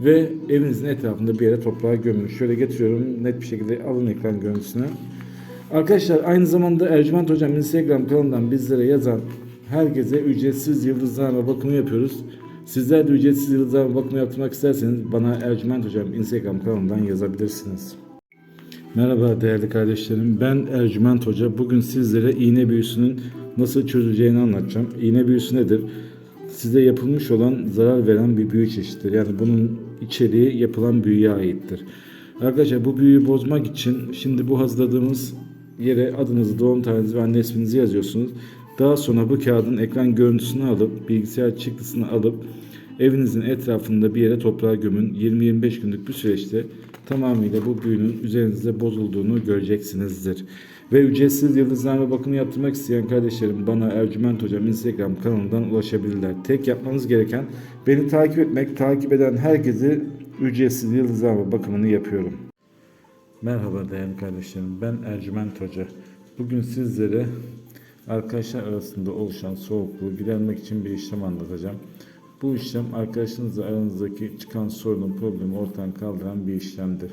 ve evinizin etrafında bir yere toprağa gömün. Şöyle getiriyorum net bir şekilde alın ekran görüntüsünü. Arkadaşlar aynı zamanda Ercüment Hocam Instagram kanalından bizlere yazan herkese ücretsiz yıldızlarla bakımı yapıyoruz. Sizler de ücretsiz yıldızlarla bakımı yaptırmak isterseniz bana Ercüment Hocam Instagram kanalından yazabilirsiniz. Merhaba değerli kardeşlerim. Ben Ercüment Hoca. Bugün sizlere iğne büyüsünün nasıl çözüleceğini anlatacağım. İğne büyüsü nedir? Size yapılmış olan zarar veren bir büyü çeşididir. Yani bunun içeriği yapılan büyüye aittir. Arkadaşlar bu büyüyü bozmak için şimdi bu hazırladığımız yere adınızı, doğum tarihinizi ve anne isminizi yazıyorsunuz. Daha sonra bu kağıdın ekran görüntüsünü alıp bilgisayar çıktısını alıp evinizin etrafında bir yere toprağa gömün. 20-25 günlük bir süreçte tamamıyla bu büyünün üzerinizde bozulduğunu göreceksinizdir. Ve ücretsiz yıldızlarla bakımı yaptırmak isteyen kardeşlerim bana Ercüment Hocam Instagram kanalından ulaşabilirler. Tek yapmanız gereken beni takip etmek, takip eden herkesi ücretsiz yıldızlarla bakımını yapıyorum. Merhaba değerli kardeşlerim. Ben Ercüment Hoca. Bugün sizlere arkadaşlar arasında oluşan soğukluğu gidermek için bir işlem anlatacağım. Bu işlem arkadaşınızla aranızdaki çıkan sorunun problemi ortadan kaldıran bir işlemdir.